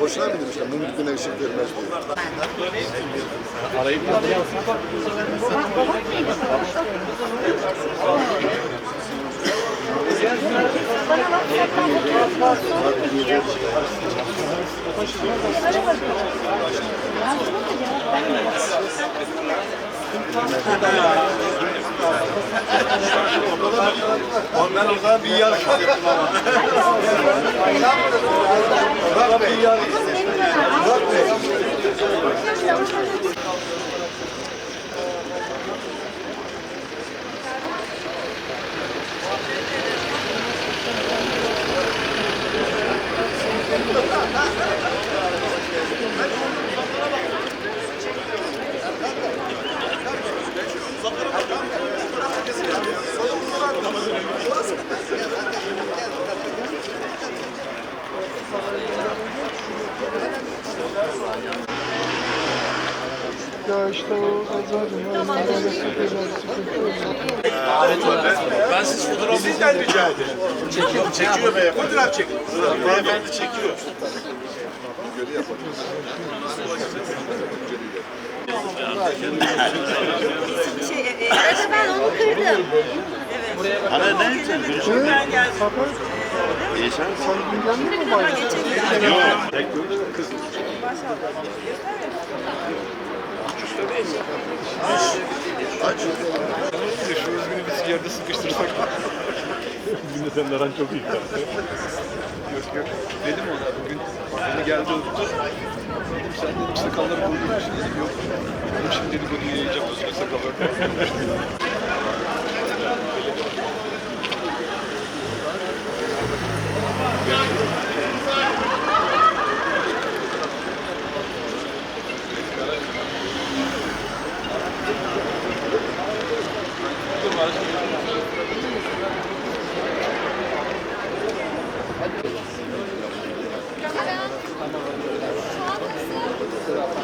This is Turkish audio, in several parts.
Boşuna mı demişler? Mumluk güne ışık vermez diyor. Ondan o zaman bir yarış yaptım ama. Bak bir yarış. Ya işte o sıkıntı Ben siz fotoğrafı sizden rica ederim. Çekiyor, çekiyor beyefendi. Fotoğraf çekin. Beyefendi çekiyor. Şey, e, arada ben onu kırdım. Ana ne için? Ben geldim. Geçen ilgilendin mi bayağı? Şu özgünü biz yerde sıkıştırsak. Bugün de senin aran çok iyi. yok yok. Dedim ona bugün beni geldi öptü. Dedim sen dedim sakalları dedim yok. Dedim şimdi dedikodu yayacağım o süre sakalları.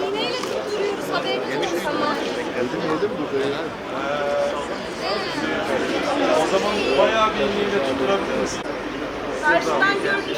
İğneyle tutturuyoruz haberiniz olsun ama. Geldim yedim burada ya. O zaman bayağı bir iğneyle tutturabilir misin? Karşıdan görünüşü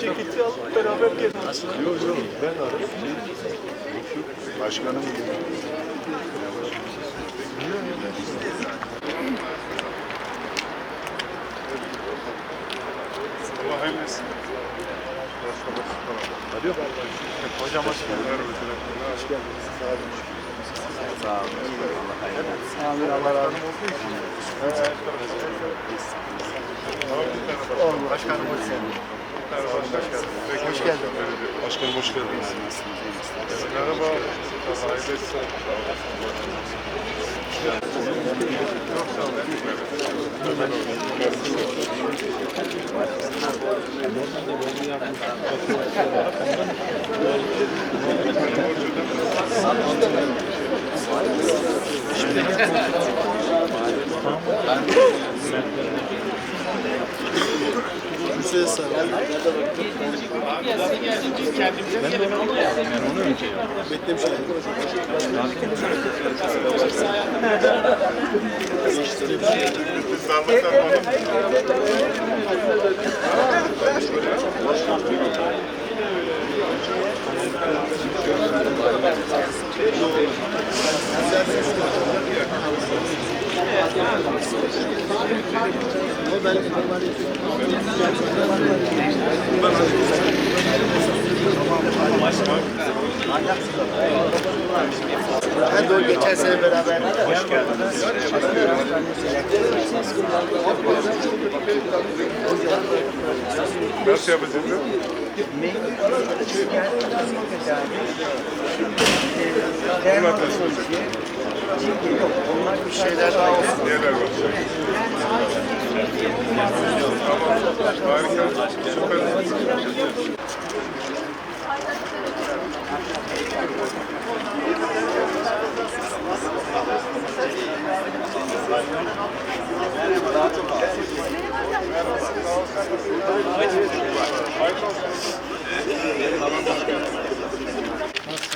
Ceketi alıp beraber gelin. Yok yok ben aradım. Başkanım Allah Hadi yok. Hocam hoş geldin. hoş geldiniz. Sağ olun. Sağ olun. Allah hayırlı olsun. Amin Allah razı olsun. Başkanım hoş geldin. Hoş geldin. Başkanım hoş geldiniz. Merhaba. Allah hayırlı olsun. Hüseyin Sarı. Ben de geçen sene beraber. Nasıl yapacağız? Bunlar nasıl olacak? Bir şeyler daha olsun. Neler var? Tamam. Harika. Süper.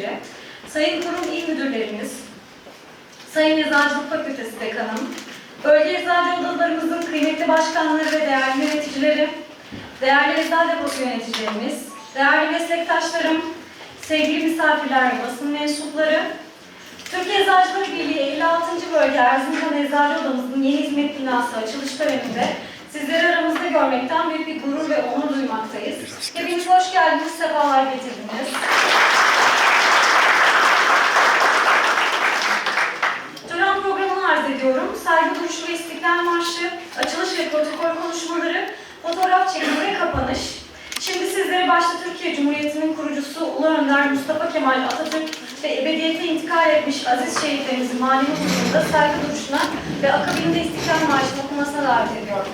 üyeleri, Sayın Kurum İl Müdürlerimiz, Sayın Eczacılık Fakültesi Dekanım, Bölge Eczacı Odalarımızın kıymetli başkanları ve değerli yöneticileri, değerli eczacı deposu yöneticilerimiz, değerli meslektaşlarım, sevgili misafirler ve basın mensupları, Türkiye Eczacılar Birliği 56. Bölge Erzincan Eczacı Odamızın yeni hizmet binası açılış töreninde sizleri aramızda görmekten büyük bir gurur ve onur duymaktayız. Hepiniz hoş geldiniz, sefalar getirdiniz. Arz ediyorum. Saygı duruşu ve İstiklal Marşı, açılış ve protokol konuşmaları, fotoğraf çekimi ve kapanış. Şimdi sizlere başta Türkiye Cumhuriyeti'nin kurucusu Ulu Önder Mustafa Kemal Atatürk ve ebediyete intikal etmiş aziz şehitlerimizin manevi huzurunda saygı duruşuna ve akabinde İstiklal Marşı'nın okunmasına davet ediyorum.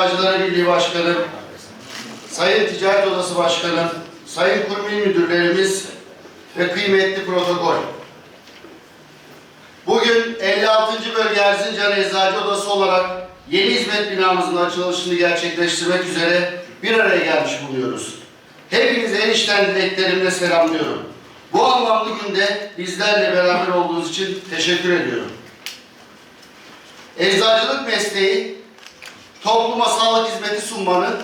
Eczacıları Birliği Başkanım, Sayın Ticaret Odası Başkanım, Sayın Kurum İl Müdürlerimiz ve kıymetli protokol. Bugün 56. Bölge Erzincan Eczacı Odası olarak yeni hizmet binamızın açılışını gerçekleştirmek üzere bir araya gelmiş bulunuyoruz. Hepinizi en içten dileklerimle selamlıyorum. Bu anlamlı günde bizlerle beraber olduğunuz için teşekkür ediyorum. Eczacılık mesleği topluma sağlık hizmeti sunmanın,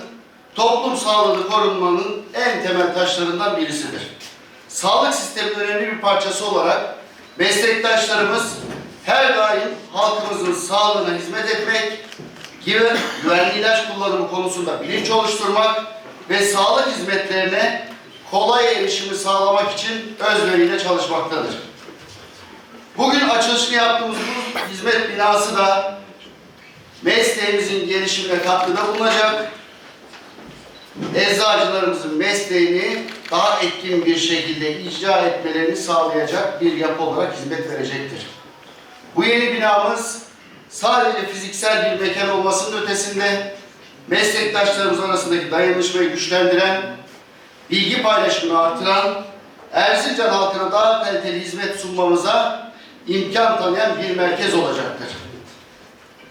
toplum sağlığını korunmanın en temel taşlarından birisidir. Sağlık sisteminin önemli bir parçası olarak meslektaşlarımız her daim halkımızın sağlığına hizmet etmek gibi güvenli ilaç kullanımı konusunda bilinç oluşturmak ve sağlık hizmetlerine kolay erişimi sağlamak için özveriyle çalışmaktadır. Bugün açılışını yaptığımız bu hizmet binası da mesleğimizin gelişimine katkıda bulunacak. Eczacılarımızın mesleğini daha etkin bir şekilde icra etmelerini sağlayacak bir yapı olarak hizmet verecektir. Bu yeni binamız sadece fiziksel bir mekan olmasının ötesinde meslektaşlarımız arasındaki dayanışmayı güçlendiren, bilgi paylaşımını artıran, Erzincan halkına daha kaliteli hizmet sunmamıza imkan tanıyan bir merkez olacaktır.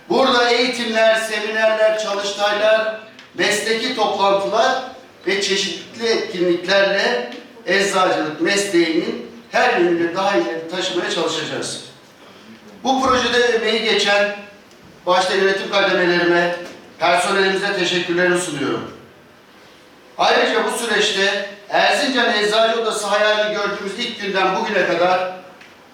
Burada eğitimler, seminerler, çalıştaylar, mesleki toplantılar ve çeşitli etkinliklerle eczacılık mesleğinin her yönünü daha ileri taşımaya çalışacağız. Bu projede emeği geçen başta yönetim kademelerime, personelimize teşekkürlerimi sunuyorum. Ayrıca bu süreçte Erzincan Eczacı Odası hayalini gördüğümüz ilk günden bugüne kadar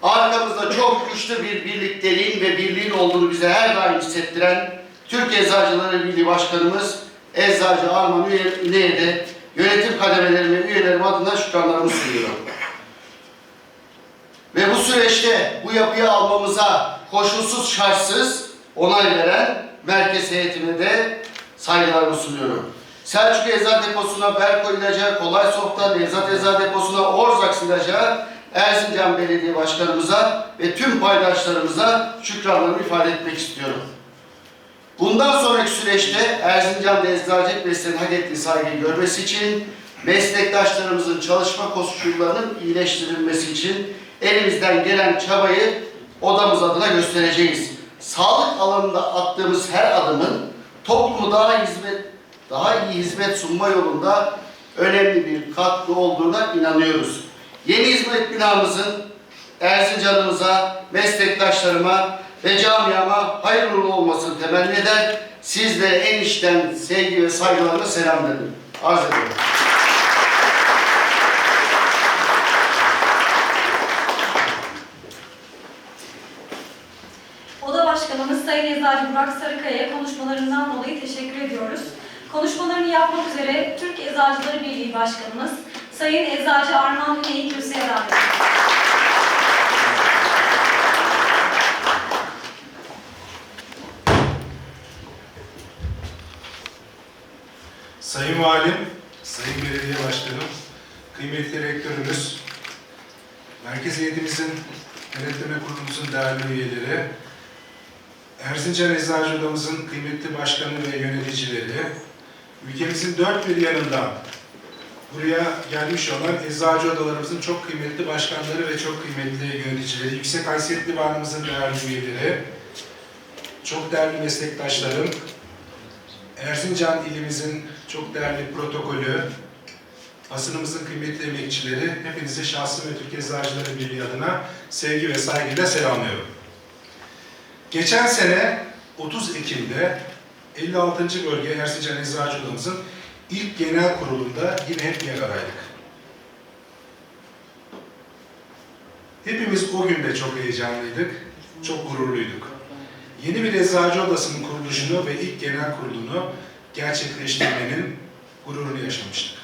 arkamızda çok güçlü bir birlikteliğin ve birliğin olduğunu bize her daim hissettiren Türk Eczacıları Birliği Başkanımız Eczacı Arman Üney'e de yönetim kademelerime üyelerim adına şükranlarımı sunuyorum. Ve bu süreçte bu yapıyı almamıza koşulsuz şartsız onay veren merkez heyetime de saygılarımı sunuyorum. Selçuk Eczane Deposu'na Berko İlacı, Kolay Soft'ta Nevzat Eczane Deposu'na Orzax İlacı, Erzincan Belediye Başkanımıza ve tüm paydaşlarımıza şükranlarımı ifade etmek istiyorum. Bundan sonraki süreçte Erzincan'da eczacılık mesleğinin hak ettiği saygıyı görmesi için meslektaşlarımızın çalışma koşullarının iyileştirilmesi için elimizden gelen çabayı odamız adına göstereceğiz. Sağlık alanında attığımız her adımın toplumu daha hizmet daha iyi hizmet sunma yolunda önemli bir katkı olduğuna inanıyoruz. Yeni hizmet binamızın Erzincan'ımıza, meslektaşlarıma ve camiama hayırlı olmasını temenni eder. Sizlere en içten sevgi ve saygılarımı selamlarım. Arz ediyorum. Oda Başkanımız Sayın Eczacı Burak Sarıkaya'ya konuşmalarından dolayı teşekkür ediyoruz. Konuşmalarını yapmak üzere Türk Eczacıları Birliği Başkanımız Sayın Eczacı Arman Üney'i kürsüye davet. Sayın Valim, Sayın Belediye Başkanım, kıymetli rektörümüz, Merkez Heyetimizin Denetleme Kurulumuzun değerli üyeleri, Erzincan Eczacı Odamızın kıymetli başkanı ve yöneticileri, ülkemizin dört bir yanından buraya gelmiş olan eczacı odalarımızın çok kıymetli başkanları ve çok kıymetli yöneticileri, Yüksek Haysiyetli Divanımızın değerli üyeleri, çok değerli meslektaşlarım, Erzincan ilimizin çok değerli protokolü, basınımızın kıymetli emekçileri, hepinizi şahsım ve Türkiye Eczacıları Birliği adına sevgi ve saygıyla selamlıyorum. Geçen sene 30 Ekim'de 56. Bölge Erzincan Eczacı Odamızın ilk genel kurulunda yine hep bir aradaydık. Hepimiz o gün de çok heyecanlıydık, çok gururluyduk. Yeni bir eczacı odasının kuruluşunu ve ilk genel kurulunu gerçekleştirmenin gururunu yaşamıştık.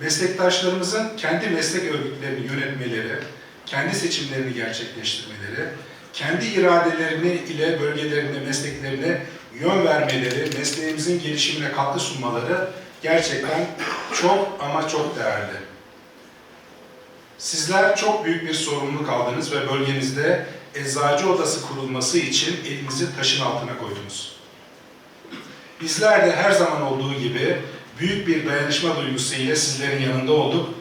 Meslektaşlarımızın kendi meslek örgütlerini yönetmeleri, kendi seçimlerini gerçekleştirmeleri, kendi iradelerini ile bölgelerine, mesleklerine yön vermeleri, mesleğimizin gelişimine katkı sunmaları gerçekten çok ama çok değerli. Sizler çok büyük bir sorumluluk aldınız ve bölgenizde eczacı odası kurulması için elinizi taşın altına koydunuz. Bizler de her zaman olduğu gibi büyük bir dayanışma duygusu ile sizlerin yanında olduk.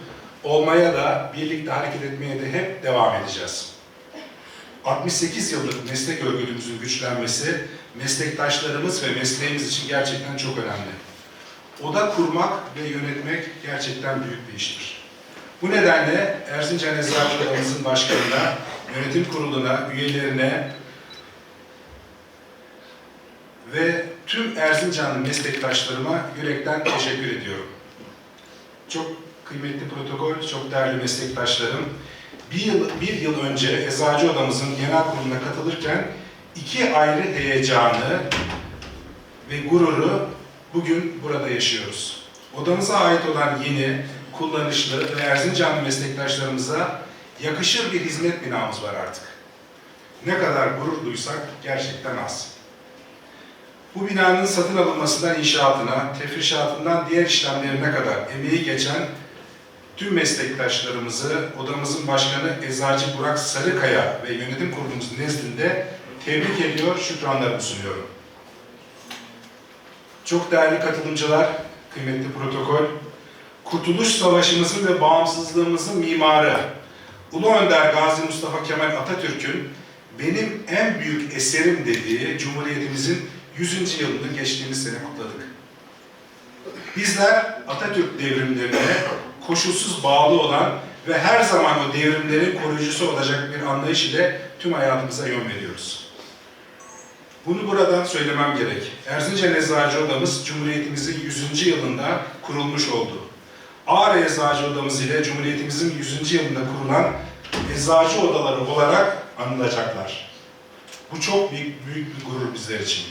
Olmaya da, birlikte hareket etmeye de hep devam edeceğiz. 68 yıllık meslek örgütümüzün güçlenmesi, meslektaşlarımız ve mesleğimiz için gerçekten çok önemli. Oda kurmak ve yönetmek gerçekten büyük bir iştir. Bu nedenle Erzincan Eczacı Odamızın başkanına, yönetim kuruluna, üyelerine ve tüm Erzincanlı meslektaşlarıma yürekten teşekkür ediyorum. Çok kıymetli protokol, çok değerli meslektaşlarım. Bir yıl, bir yıl önce Eczacı Odamızın genel kuruluna katılırken iki ayrı heyecanı ve gururu bugün burada yaşıyoruz. Odamıza ait olan yeni, kullanışlı ve Erzincanlı meslektaşlarımıza yakışır bir hizmet binamız var artık. Ne kadar gurur duysak gerçekten az. Bu binanın satın alınmasından inşaatına, tefrişatından diğer işlemlerine kadar emeği geçen tüm meslektaşlarımızı odamızın başkanı Eczacı Burak Sarıkaya ve yönetim kurulumuzun nezdinde tebrik ediyor, şükranlarımı sunuyorum. Çok değerli katılımcılar, kıymetli protokol, Kurtuluş Savaşımızın ve bağımsızlığımızın mimarı, Ulu Önder Gazi Mustafa Kemal Atatürk'ün benim en büyük eserim dediği Cumhuriyetimizin 100. yılını geçtiğimiz sene kutladık. Bizler Atatürk devrimlerine koşulsuz bağlı olan ve her zaman o devrimlerin koruyucusu olacak bir anlayış ile tüm hayatımıza yön veriyoruz. Bunu buradan söylemem gerek. Erzincan Eczacı Odamız Cumhuriyetimizin 100. yılında kurulmuş oldu. Ağrı Eczacı Odamız ile Cumhuriyetimizin 100. yılında kurulan eczacı odaları olarak anılacaklar. Bu çok büyük, büyük bir gurur bizler için.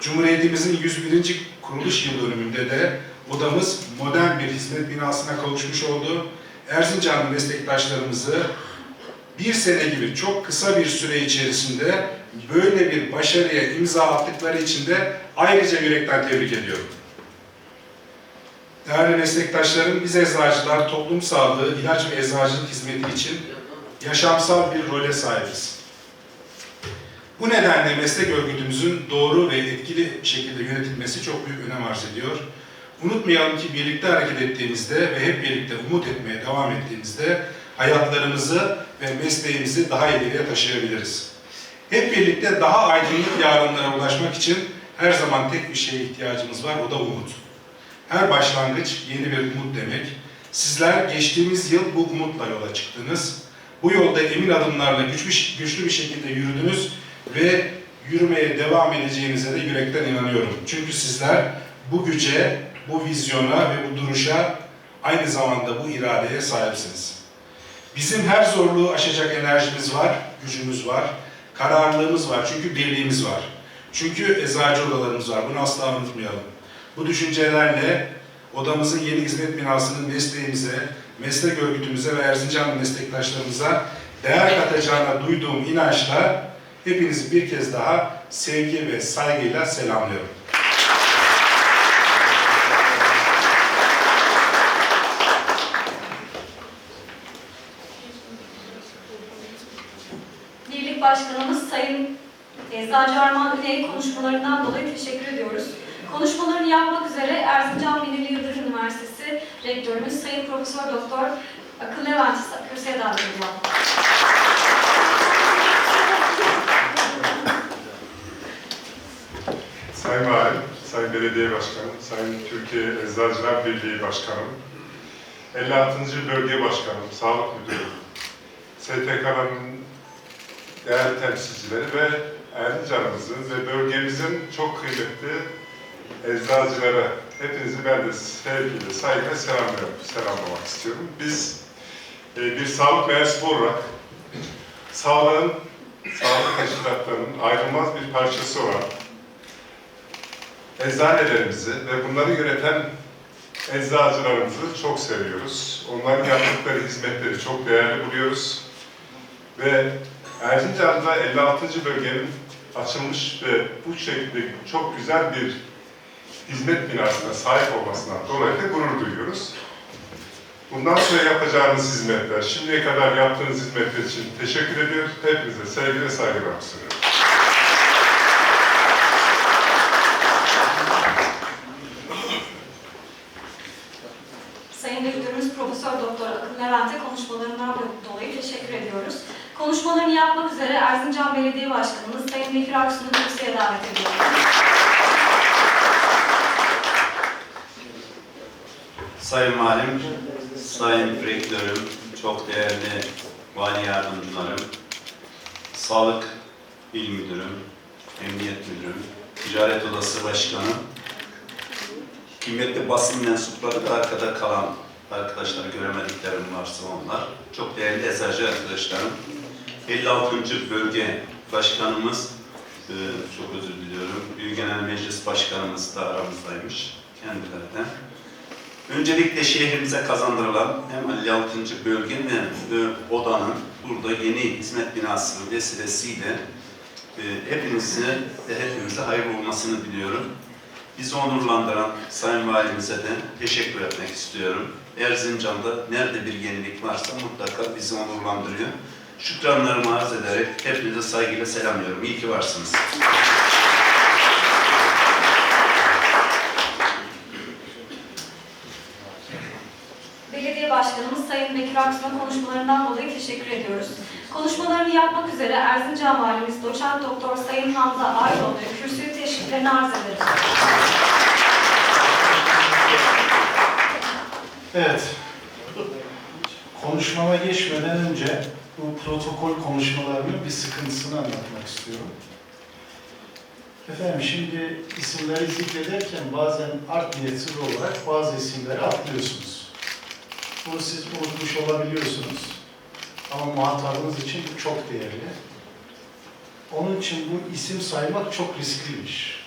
Cumhuriyetimizin 101. kuruluş yıl dönümünde de odamız modern bir hizmet binasına kavuşmuş oldu. Erzincanlı meslektaşlarımızı bir sene gibi çok kısa bir süre içerisinde böyle bir başarıya imza attıkları için de ayrıca yürekten tebrik ediyorum. Değerli meslektaşlarım, biz eczacılar toplum sağlığı, ilaç ve eczacılık hizmeti için yaşamsal bir role sahibiz. Bu nedenle meslek örgütümüzün doğru ve etkili şekilde yönetilmesi çok büyük önem arz ediyor. Unutmayalım ki birlikte hareket ettiğimizde ve hep birlikte umut etmeye devam ettiğimizde hayatlarımızı ve mesleğimizi daha ileriye taşıyabiliriz. Hep birlikte daha aydınlık yarınlara ulaşmak için her zaman tek bir şeye ihtiyacımız var, o da umut. Her başlangıç yeni bir umut demek. Sizler geçtiğimiz yıl bu umutla yola çıktınız. Bu yolda emin adımlarla güçlü, güçlü bir şekilde yürüdünüz ve yürümeye devam edeceğinize de yürekten inanıyorum. Çünkü sizler bu güce, bu vizyona ve bu duruşa aynı zamanda bu iradeye sahipsiniz. Bizim her zorluğu aşacak enerjimiz var, gücümüz var, kararlılığımız var çünkü birliğimiz var. Çünkü eczacı odalarımız var, bunu asla unutmayalım. Bu düşüncelerle odamızın yeni hizmet binasının mesleğimize, meslek örgütümüze ve Erzincanlı meslektaşlarımıza değer katacağına duyduğum inançla hepinizi bir kez daha sevgi ve saygıyla selamlıyorum. Başkanımız Sayın Eczacı Armağan Üney'e konuşmalarından dolayı teşekkür ediyoruz. Konuşmalarını yapmak üzere Erzincan Binali Yıldırım Üniversitesi Rektörümüz Sayın Profesör Doktor Akıl Levent Köse'ye davet. Sayın Valim, Sayın Belediye Başkanım, Sayın Türkiye Eczacılar Birliği Başkanım, 56. Bölge Başkanım, Sağlık Müdürü, STK'nın değerli temsilcileri ve Erzincan'ımızın ve bölgemizin çok kıymetli eczacılara hepinizi ben de sevgiyle, saygıyla selamlıyorum, selamlamak istiyorum. Biz e, bir sağlık mensubu olarak sağlığın, sağlık teşkilatlarının ayrılmaz bir parçası olan eczanelerimizi ve bunları yöneten eczacılarımızı çok seviyoruz. Onların yaptıkları hizmetleri çok değerli buluyoruz. Ve Erzincan'da 56. bölgenin açılmış ve bu şekilde çok güzel bir hizmet binasına sahip olmasından dolayı da gurur duyuyoruz. Bundan sonra yapacağınız hizmetler, şimdiye kadar yaptığınız hizmetler için teşekkür ediyoruz. Hepinize sevgi ve saygılar sunuyorum. Sayın Rektörümüz Profesör Doktor Akın Levent'e konuşmalarından dolayı teşekkür ediyoruz. Konuşmalarını yapmak üzere Erzincan Belediye Başkanımız Sayın Bekir Aksu'nu kürsüye davet ediyoruz. Sayın Valim, Sayın Rektörüm, çok değerli vali yardımcılarım, Sağlık İl Müdürüm, Emniyet Müdürüm, Ticaret Odası Başkanım, kıymetli basın mensupları da arkada kalan arkadaşlar göremediklerim varsa onlar, çok değerli eczacı arkadaşlarım, 56. Bölge Başkanımız, e, çok özür diliyorum, Büyük Genel Meclis Başkanımız da aramızdaymış, kendileri de. Öncelikle şehrimize kazandırılan hem 56. bölgenin ve odanın burada yeni hizmet binası vesilesiyle e, hepinize ve hepimize hayırlı olmasını diliyorum. Bizi onurlandıran Sayın Valimize de teşekkür etmek istiyorum. Erzincan'da nerede bir yenilik varsa mutlaka bizi onurlandırıyor. Şükranlarımı arz ederek hepinize saygıyla selamlıyorum. İyi ki varsınız. Belediye Başkanımız Sayın Bekir Aksu'na konuşmalarından dolayı teşekkür ediyoruz. Konuşmalarını yapmak üzere Erzincan Valimiz Doçent Doktor Sayın Hamza Aydoğdu'ya kürsüyü teşriflerini arz ederiz. Evet. Konuşmama geçmeden önce bu protokol konuşmalarının bir sıkıntısını anlatmak istiyorum. Efendim şimdi isimleri zikrederken bazen art niyetsiz olarak bazı isimleri atlıyorsunuz. Bunu siz unutmuş olabiliyorsunuz. Ama muhatabınız için bu çok değerli. Onun için bu isim saymak çok riskliymiş.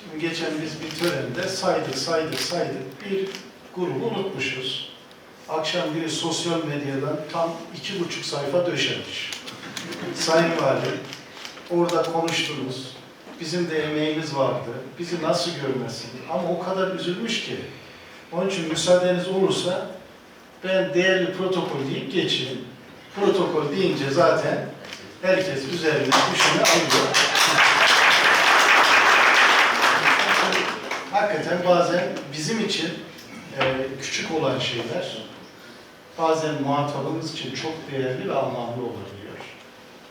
Şimdi geçen biz bir törende saydık, saydık, saydık. Bir grubu unutmuşuz. Akşam biri sosyal medyadan tam iki buçuk sayfa döşemiş. Sayın Valim, orada konuştunuz. Bizim de emeğimiz vardı. Bizi nasıl görmesin? Ama o kadar üzülmüş ki. Onun için müsaadeniz olursa ben değerli protokol deyip geçeyim. Protokol deyince zaten herkes üzerine düşüne alıyor. Hakikaten bazen bizim için e, küçük olan şeyler bazen muhatabımız için çok değerli ve anlamlı olabiliyor.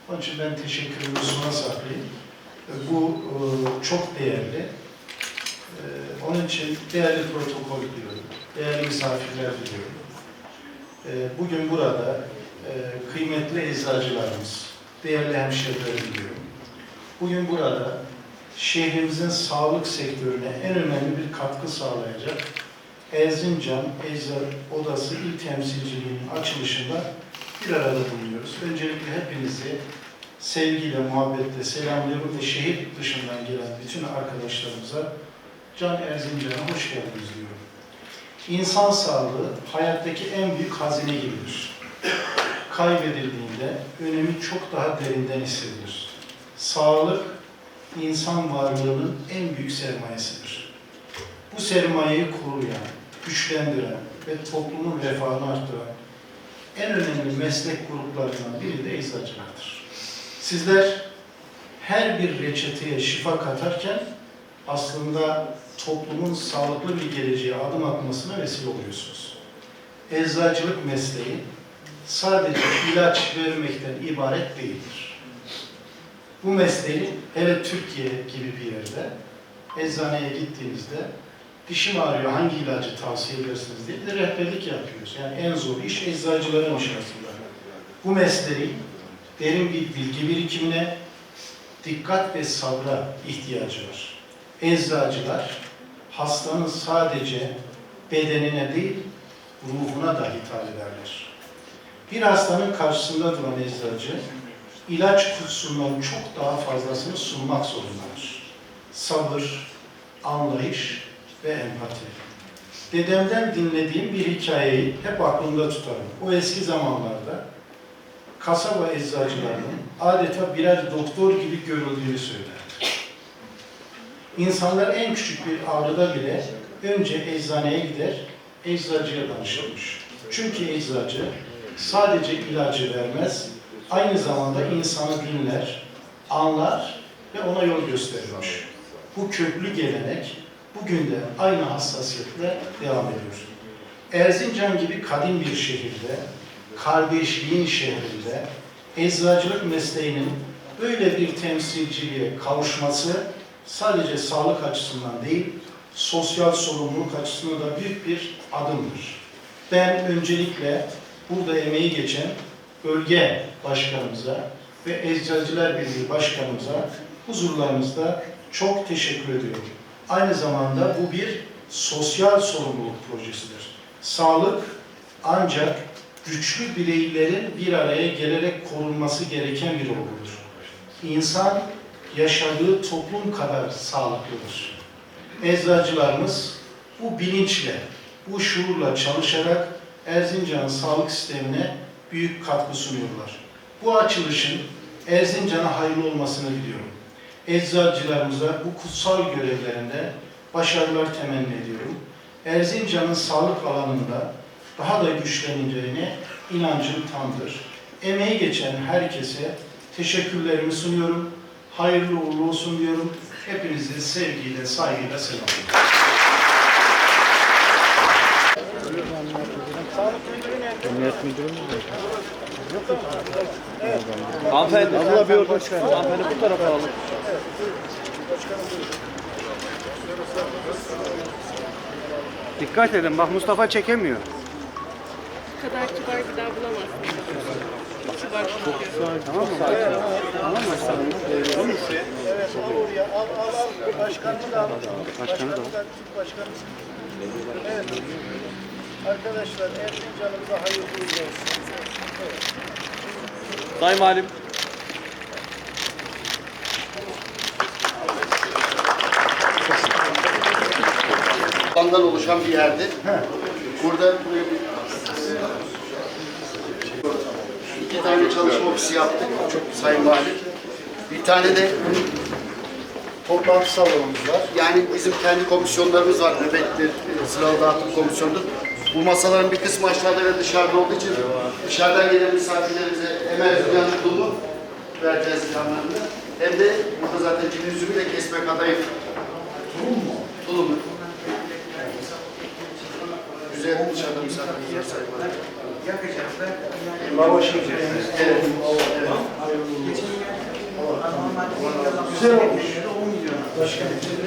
Onun için ben teşekkürümü sona saklayayım. Bu e, çok değerli. E, Onun için değerli protokol diyorum, değerli misafirler diliyorum. E, Bugün burada kıymetli eczacılarımız, değerli hemşehrileri diliyorum. Bugün burada şehrimizin sağlık sektörüne en önemli bir katkı sağlayacak Erzincan Eczar Odası İl Temsilciliği'nin açılışında bir arada bulunuyoruz. Öncelikle hepinizi sevgiyle, muhabbetle selamlıyorum ve şehir dışından gelen bütün arkadaşlarımıza Can Erzincan'a hoş geldiniz diyorum. İnsan sağlığı hayattaki en büyük hazine gibidir. Kaybedildiğinde önemi çok daha derinden hissedilir. Sağlık, insan varlığının en büyük sermayesidir. Bu sermayeyi koruyan, güçlendiren ve toplumun refahını arttıran en önemli meslek gruplarından biri de eczacılardır. Sizler her bir reçeteye şifa katarken aslında toplumun sağlıklı bir geleceğe adım atmasına vesile oluyorsunuz. Eczacılık mesleği sadece ilaç vermekten ibaret değildir. Bu mesleği hele Türkiye gibi bir yerde eczaneye gittiğinizde dişim ağrıyor hangi ilacı tavsiye edersiniz diye bir de rehberlik yapıyoruz. Yani en zor iş eczacıların işi aslında. Bu mesleği derin bir bilgi birikimine, dikkat ve sabra ihtiyacı var. Eczacılar hastanın sadece bedenine değil, ruhuna da hitap ederler. Bir hastanın karşısında duran eczacı, ilaç kutusundan çok daha fazlasını sunmak zorundadır. Sabır, anlayış ve empati. Dedemden dinlediğim bir hikayeyi hep aklımda tutarım. O eski zamanlarda kasaba eczacılarının adeta birer doktor gibi görüldüğünü söyler. İnsanlar en küçük bir ağrıda bile önce eczaneye gider, eczacıya danışırmış. Çünkü eczacı sadece ilacı vermez, aynı zamanda insanı dinler, anlar ve ona yol gösterirmiş. Bu köklü gelenek bugün de aynı hassasiyetle devam ediyor. Erzincan gibi kadim bir şehirde, kardeşliğin şehrinde, eczacılık mesleğinin böyle bir temsilciliğe kavuşması sadece sağlık açısından değil, sosyal sorumluluk açısından da büyük bir adımdır. Ben öncelikle burada emeği geçen bölge başkanımıza ve Eczacılar Birliği başkanımıza huzurlarınızda çok teşekkür ediyorum. Aynı zamanda bu bir sosyal sorumluluk projesidir. Sağlık ancak güçlü bireylerin bir araya gelerek korunması gereken bir olgudur. İnsan yaşadığı toplum kadar sağlıklıdır. Eczacılarımız bu bilinçle, bu şuurla çalışarak Erzincan'ın sağlık sistemine büyük katkı sunuyorlar. Bu açılışın Erzincan'a hayırlı olmasını diliyorum. Eczacılarımıza bu kutsal görevlerinde başarılar temenni ediyorum. Erzincan'ın sağlık alanında daha da güçleneceğine inancım tamdır. Emeği geçen herkese teşekkürlerimi sunuyorum. Hayırlı uğurlu olsun diyorum. Hepinizi sevgiyle, saygıyla selamlıyorum. Hanımefendi. Abla bir orada Hanımefendi bu tarafa alalım. Dikkat edin bak Mustafa çekemiyor. Bu kadar kibar bir daha bulamazsın. Kibar Tamam mı? Tamam mı? Tamam mı? Evet, oraya al, al, al. Başkanımı da al. Başkanı da al. Başkanım. Evet. Arkadaşlar, Erzincan'ımıza hayırlı uğurlu olsun. Sayın Valim. alandan oluşan bir yerdir. Burada iki tane çalışma ofisi yaptık. Çok Sayın Valim. Bir tane de Toplantı salonumuz var. yani bizim kendi komisyonlarımız var. Nöbettir, sıralı dağıtım komisyonudur. Bu masaların bir kısmı aşağıda ve dışarıda olduğu için dışarıdan gelen misafirlerimize hem Erzincan tulumu vereceğiz canlarında. Hem de burada zaten cin üzümü de kesmek adayı. Tulum mu? Tulumu. Güzel dışarıda misafirimiz var Sayın Valim. Lavaş ekmeğimiz. Evet. Güzel olmuş. Başkanım. Başkan